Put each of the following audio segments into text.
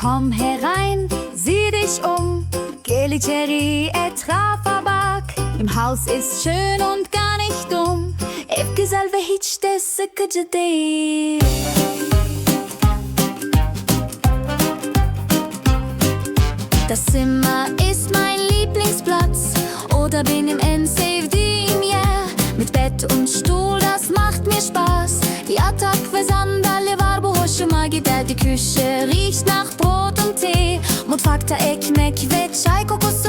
Komm herein, sieh dich um. Geliceri et Rafabak. Im Haus ist schön und gar nicht dumm. Ebgesal vehitsch des Sekajadei. Das Zimmer ist mein Lieblingsplatz. Oder bin im Endsafe Dean, yeah. Mit Bett und Stuhl, das macht mir Spaß. Die Attack für Sandale war Bohosche Magie, der die Küche riecht nach Mutfakta ekmek ve çay kokusu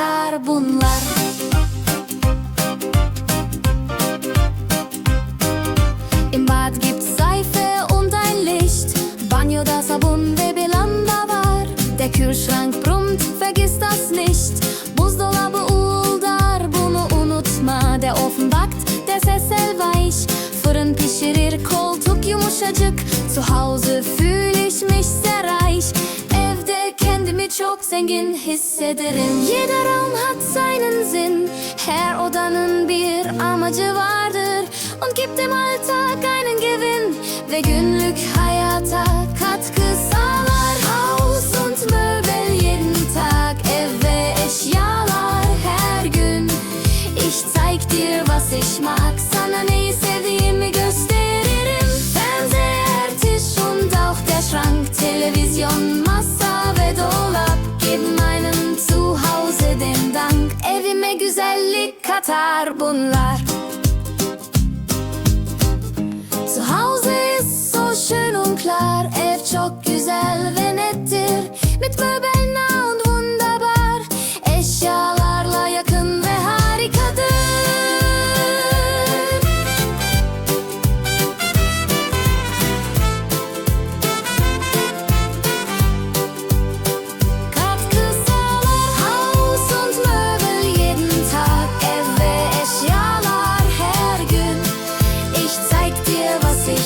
katar bunlar. Im Bad gibt's Seife und ein Licht. Banyoda Sabun ve bir lamba var. Der Kühlschrank brummt, vergiss das nicht. Buzdolabı uğuldar, bunu unutma. Der Ofen backt, der Sessel weich. Fırın pişirir, koltuk yumuşacık. Zu Hause fühl ich mich sehr reich. Çok zengin hissederim. Jeder Raum hat seinen Sinn. Her odanın bir amacı vardır. Und gibt dem Alltag einen Gewinn. Ve günlük hayata katkı sağlar. Katar bunlar. Zu Hause ist so schön und klar,